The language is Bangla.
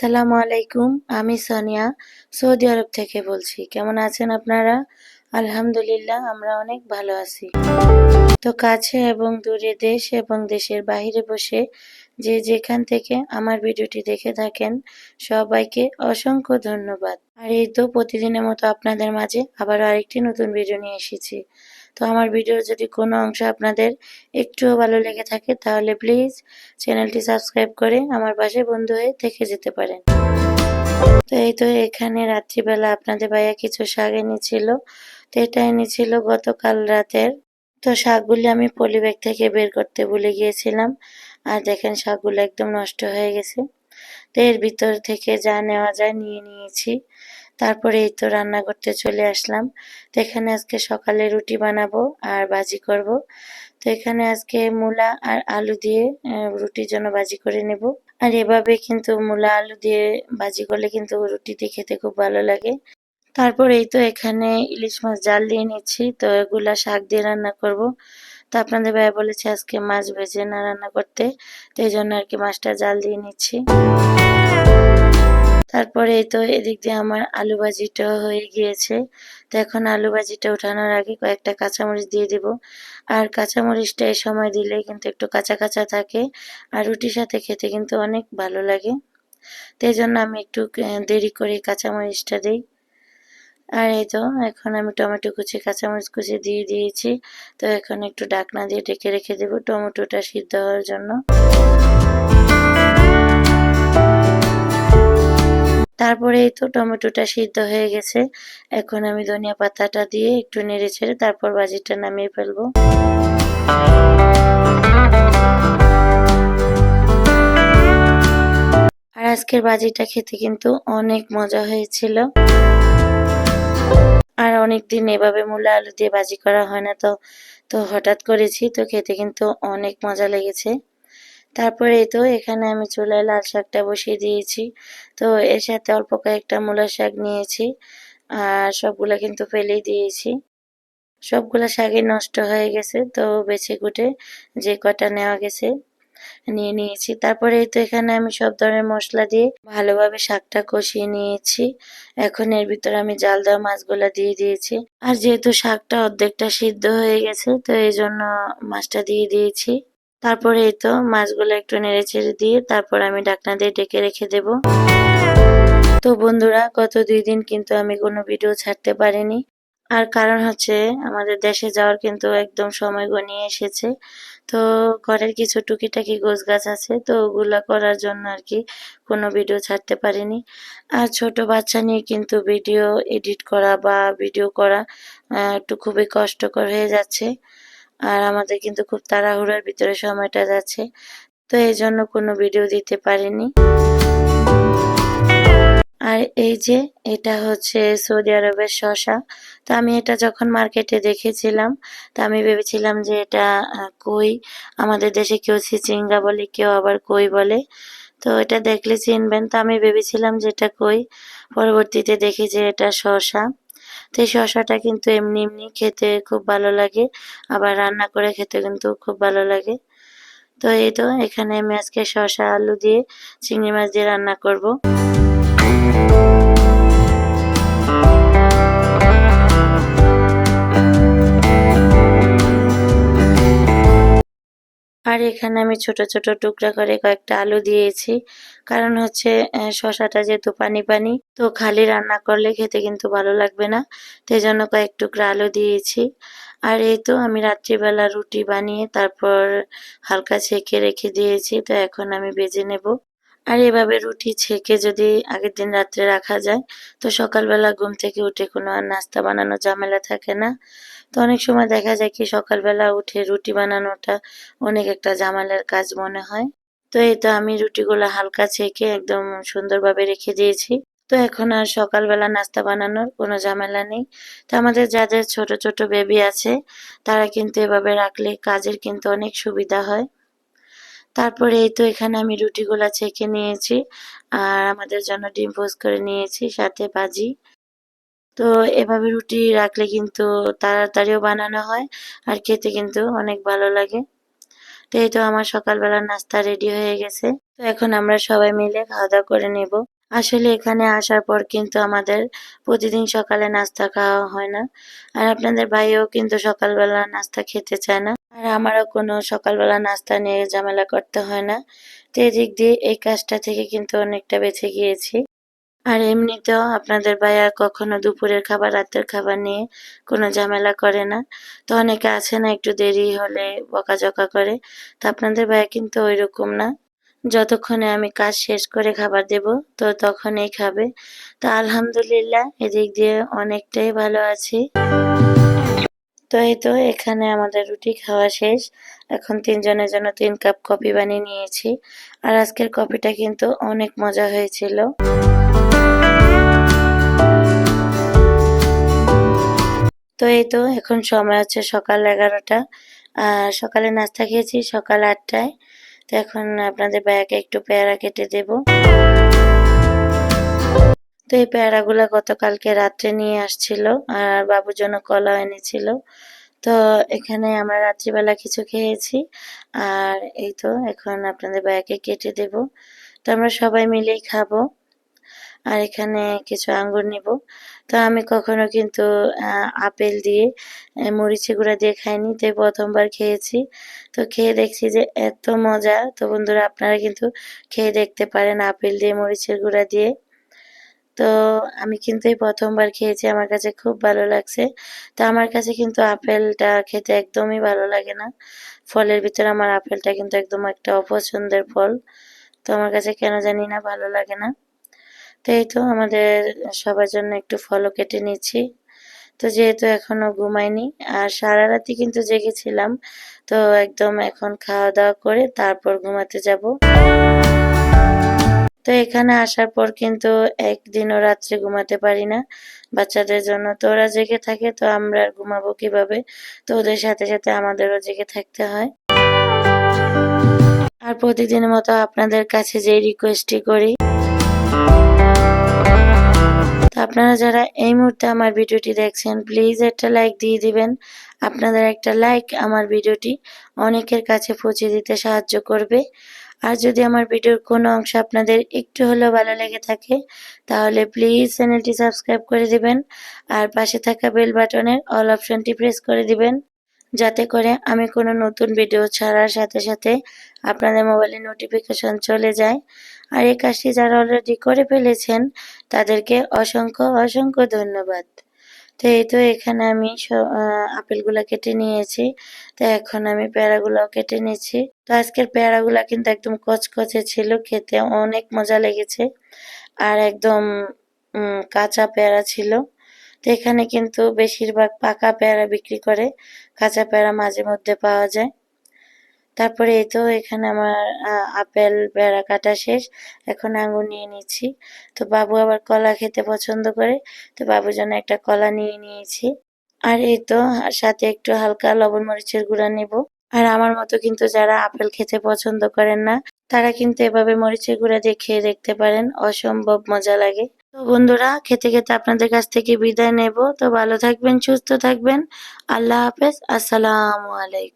আসসালামু আলাইকুম, আমি সোনিয়া, সৌদি আরব থেকে বলছি। কেমন আছেন আপনারা? আলহামদুলিল্লাহ, আমরা অনেক ভালো আছি। তো কাছে এবং দূরে দেশ এবং দেশের বাইরে বসে যে যেখান থেকে আমার ভিডিওটি দেখে থাকেন, সবাইকে অসংখ্য ধন্যবাদ। আর এই তো প্রতিদিনের মতো আপনাদের মাঝে আবার আরেকটি নতুন ভিডিও নিয়ে এসেছি। তো আমার ভিডিওর যদি কোনো অংশ আপনাদের একটুও ভালো লেগে থাকে, তাহলে প্লিজ চ্যানেলটি সাবস্ক্রাইব করে আমার পাশে বন্ধু হয়ে থেকে যেতে পারেন। তো এই তো এখানে রাত্রিবেলা আপনাদের ভাইয়া কিছু শাক এনেছিল। তো এটা এনেছিল গতকাল রাতের। তো শাকগুলি আমি পলিব্যাগ থেকে বের করতে ভুলে গিয়েছিলাম। আর দেখেন শাকগুলো একদম নষ্ট হয়ে গেছে। তো এর ভিতর থেকে যা নেওয়া যায় নিয়ে নিয়েছি। তারপরে এই তো রান্না করতে চলে আসলাম। তো এখানে আজকে সকালে রুটি বানাবো আর ভাজি করব। তো এখানে আজকে মূলা আর আলু দিয়ে রুটির জন্য ভাজি করে নেব। আর এভাবে কিন্তু মূলা, আলু দিয়ে ভাজি করলে কিন্তু রুটিটি খেতে খুব ভালো লাগে। তারপর এই তো এখানে ইলিশ মাছ জাল দিয়ে নিচ্ছি। তো এগুলা শাক দিয়ে রান্না করব। তো আপনাদের ভাই বলেছে আজকে মাছ ভেজে না রান্না করতে। তো এই জন্য আর কি মাছটা জাল দিয়ে নিচ্ছি। তারপরে তো এদিক দিয়ে আমার আলু ভাজিটা হয়ে গিয়েছে। তো এখন আলু ভাজিটা ওঠানোর আগে কয়েকটা কাঁচামরিচ দিয়ে দিব। আর কাঁচামরিচটা এই সময় দিলে কিন্তু একটু কাঁচা কাঁচা থাকে আর রুটির সাথে খেতে কিন্তু অনেক ভালো লাগে। তো এই জন্য আমি একটু দেরি করে কাঁচামরিচটা দিই। আর এই তো এখন আমি টমেটো কুচি, কাঁচামরিচ কুচি দিয়ে দিয়েছি। তো এখন একটু ডাকনা দিয়ে ডেকে রেখে দেবো টমেটোটা সিদ্ধ হওয়ার জন্য। তারপরে তো টমেটোটা সিদ্ধ হয়ে গেছে। এখন আমি ধনিয়া পাতাটা দিয়ে একটু নেড়ে ছেড়ে তারপর বাজিটা নামিয়ে ফেলব। আর আজকের বাজিটা খেতে কিন্তু অনেক মজা হয়েছিল। আর অনেক দিন এভাবে মূলা আলু দিয়ে বাজি করা হয় না তো তো হঠাৎ করেছি তো খেতে কিন্তু অনেক মজা লেগেছে। তারপরে তো এখানে আমি চুলায় লাল শাকটা বসিয়ে দিয়েছি। তো এর সাথে অল্প কয়েকটা মূলা শাক নিয়েছি আর সবগুলা কিন্তু ফেলেই দিয়েছি। সবগুলা শাকই নষ্ট হয়ে গেছে, তো বেছে কুটে যে কটা নেওয়া গেছে নিয়ে নিয়েছি। তারপরে তো এখানে আমি সব ধরনের মশলা দিয়ে ভালোভাবে শাকটা কষিয়ে নিয়েছি। এখন এর ভিতরে আমি জাল দেওয়া মাছগুলা দিয়ে দিয়েছি। আর যেহেতু শাকটা অর্ধেকটা সিদ্ধ হয়ে গেছে, তো এই জন্য মাছটা দিয়ে দিয়েছি। তারপরে এই তো মাছগুলো একটু নেড়ে ছেড়ে দিয়ে তারপর আমি ডাকনা দিয়ে ডেকে রেখে দেব। তো বন্ধুরা, গত দুই দিন কিন্তু আমি কোনো ভিডিও ছাড়তে পারিনি। আর কারণ হচ্ছে, আমাদের দেশে যাওয়ার কিন্তু একদম সময় গনিয়ে এসেছে। তো ঘরের কিছু টুকিটাকি গোছ গাছ আছে, তো ওগুলা করার জন্য আর কি কোনো ভিডিও ছাড়তে পারিনি। আর ছোট বাচ্চা নিয়ে কিন্তু ভিডিও এডিট করা বা ভিডিও করা একটু খুবই কষ্টকর হয়ে যাচ্ছে। আর আমাদের কিন্তু খুব তাড়াহুড়োর ভিতরে সময়টা যাচ্ছে, তো এই জন্য কোনো ভিডিও দিতে পারিনি। আর এই যে, এটা হচ্ছে সৌদি আরবের শশা। তো আমি এটা যখন মার্কেটে দেখেছিলাম, তো আমি ভেবেছিলাম যে এটা কই? আমাদের দেশে কেউ চিচিঙ্গা বলে, কেউ আবার কই বলে। তো এটা দেখলে চিনবেন। তো আমি ভেবেছিলাম যে এটা কই? পরবর্তীতে দেখি যে এটা শশা। তো এই শশাটা কিন্তু এমনি এমনি খেতে খুব ভালো লাগে। আবার রান্না করে খেতে কিন্তু খুব ভালো লাগে। তো এই তো, এখানে আমি আজকে শশা, আলু দিয়ে, চিংড়ি মাছ দিয়ে রান্না করব। আর এখানে আমি ছোট ছোট টুকরা করে কয়েকটা আলু দিয়েছি। কারণ হচ্ছে শশাটা যেহেতু পানি পানি, তো খালি রান্না করলে খেতে কিন্তু ভালো লাগবে না। তো জন্য কয়েক টুকরা আলু দিয়েছি। আর এই তো আমি রাত্রিবেলা রুটি বানিয়ে তারপর হালকা ছেঁকে রেখে দিয়েছি। তো এখন আমি বেজে নেব। আর এভাবে রুটি ছেঁকে যদি আগের দিন রাত্রে রাখা যায়, তো সকালবেলা ঘুম থেকে উঠে কোনো আর নাস্তা বানানো ঝামেলা থাকে না। তো অনেক সময় দেখা যায় কি সকালবেলা উঠে রুটি বানানোটা অনেক একটা জামালের কাজ মনে হয়। তো এই তো আমি রুটিগুলো হালকা ছেঁকে একদম সুন্দরভাবে রেখে দিয়েছি। তো এখন আর সকালবেলা নাস্তা বানানোর কোনো ঝামেলা নেই। তো আমাদের যাদের ছোট ছোট বেবি আছে, তারা কিন্তু এভাবে রাখলে কাজের কিন্তু অনেক সুবিধা হয়। তারপরে এই তো এখানে আমি রুটিগুলা ছেঁকে নিয়েছি আর আমাদের জন্য ডিম পোজ করে নিয়েছি, সাথে ভাজি। তো এভাবে রুটি রাখলে কিন্তু তাড়াতাড়িও বানানো হয় আর খেতে কিন্তু অনেক ভালো লাগে। তো এই তো আমার সকালবেলার নাস্তা রেডি হয়ে গেছে। তো এখন আমরা সবাই মিলে খাওয়া দাওয়া করে নেব। আসলে এখানে আসার পর কিন্তু আমাদের প্রতিদিন সকালে নাস্তা খাওয়া হয় না। আর আপনাদের ভাইও কিন্তু সকালবেলা নাস্তা খেতে চায় না। আর আমারও কোনো সকালবেলা নাস্তা নিয়ে ঝামেলা করতে হয় না। তো এদিক দিয়ে এই কাজটা থেকে কিন্তু অনেকটা বেঁচে গিয়েছি। আর এমনিতেও আপনাদের ভাইয়া কখনো দুপুরের খাবার, রাতের খাবার নিয়ে কোনো ঝামেলা করে না। তো অনেকে আছে না একটু দেরি হলে বকাঝকা করে। তো আপনাদের ভাইয়া কিন্তু ওই রকম না। যতক্ষণে আমি কাজ শেষ করে খাবার দেব, তো তখনই খাবে। তো আলহামদুলিল্লাহ, এদিক দিয়ে অনেকটাই ভালো আছি। তো এই তো এখানে আমাদের রুটি খাওয়া শেষ। এখন তিনজনের জন্য তিন কাপ কফি বানিয়ে নিয়েছি। আর আজকের কফিটা কিন্তু অনেক মজা হয়েছিল। তো এই তো এখন সময় হচ্ছে সকাল এগারোটা। সকালে নাস্তা খেয়েছি সকাল আটটায়। তো এখন আপনাদের ব্যাগে একটু পেয়ারা কেটে দেব। তো এই পেয়ারাগুলো গতকালকে রাত্রে নিয়ে আসছিল আর বাবুর জন্য কলা এনেছিল। তো এখানে আমরা রাত্রিবেলা কিছু খেয়েছি আর এই তো এখন আপনাদের ব্যাগে কেটে দেব। তো আমরা সবাই মিলেই খাব আর এখানে কিছু আঙ্গুর নিব। তো আমি কখনো কিন্তু আপেল দিয়ে মরিচি গুঁড়া দিয়ে খাইনি তাই প্রথমবার খেয়েছি। তো খেয়ে দেখছি যে এত মজা। তো বন্ধুরা আপনারা কিন্তু খেয়ে দেখতে পারেন আপেল দিয়ে, মরিচের গুঁড়া দিয়ে। তো আমি কিন্তু এই প্রথমবার খেয়েছি, আমার কাছে খুব ভালো লাগছে। তো আমার কাছে কিন্তু আপেলটা খেতে একদমই ভালো লাগে না। ফলের ভিতরে আমার আপেলটা কিন্তু একদম একটা অপছন্দের ফল। তো আমার কাছে কেন জানি না ভালো লাগে না। তো এই তো আমাদের সবার জন্য একটু ফলও কেটে নিচ্ছি। তো যেহেতু এখনও ঘুমাইনি, আর সারা রাতি কিন্তু জেগেছিলাম, তো একদম এখন খাওয়া দাওয়া করে তারপর ঘুমাতে যাব। তো এখানে আসার পর কিন্তু একদিনও রাত্রে ঘুমাতে পারি না। বাচ্চাদের জন্য তো ওরা জেগে থাকে, তো আমরা আর ঘুমাবো কীভাবে? তো ওদের সাথে সাথে আমাদেরও জেগে থাকতে হয়। আর প্রতিদিনের মতো আপনাদের কাছে যে রিকোয়েস্টটি করি। আপনারা যারা এই মুহূর্তে আমার ভিডিওটি দেখছেন প্লিজ একটা লাইক দিয়ে দিবেন। আপনাদের একটা লাইক আমার ভিডিওটি অনেকের কাছে পৌঁছে দিতে সাহায্য করবে। আর যদি আমার ভিডিওর কোনো অংশ আপনাদের একটু হলেও ভালো লেগে থাকে, তাহলে প্লিজ চ্যানেলটি সাবস্ক্রাইব করে দিবেন আর পাশে থাকা বেল বাটনের অল অপশনটি প্রেস করে দিবেন, যাতে করে আমি কোনো নতুন ভিডিও ছাড়ার সাথে সাথে আপনাদের মোবাইলে নোটিফিকেশন চলে যায়। আর এই কাজটি যারা অলরেডি করে ফেলেছেন, তাদেরকে অসংখ্য অসংখ্য ধন্যবাদ। তো এই তো এখানে আমি আপেলগুলো কেটে নিয়েছি, তো এখন আমি পেয়ারাগুলো কেটে নিয়েছি তো আজকের পেয়ারাগুলো কিন্তু একদম কচকচে ছিল, খেতে অনেক মজা লেগেছে। আর একদম কাঁচা পেয়ারা ছিল। তো এখানে কিন্তু বেশিরভাগ পাকা পেয়ারা বিক্রি করে, কাঁচা পেয়ারা মাঝে মধ্যে পাওয়া যায়। তারপরে এই তো এখানে আমার আপেল বেড়া কাটা শেষ। এখন আঙুর নিয়ে নিচ্ছি। তো বাবু আবার কলা খেতে পছন্দ করে, তো বাবুর জন্য একটা কলা নিয়ে নিয়েছি। আর এই তো সাথে একটু হালকা লবণ মরিচের গুঁড়া নেব। আর আমার মতো কিন্তু যারা আপেল খেতে পছন্দ করেন না, তারা কিন্তু এভাবে মরিচের গুঁড়া দিয়ে খেয়ে দেখতে পারেন। অসম্ভব মজা লাগে। তো বন্ধুরা, খেতে খেতে আপনাদের কাছ থেকে বিদায় নেব। তো ভালো থাকবেন, সুস্থ থাকবেন। আল্লাহ হাফেজ। আসসালামু আলাইকুম।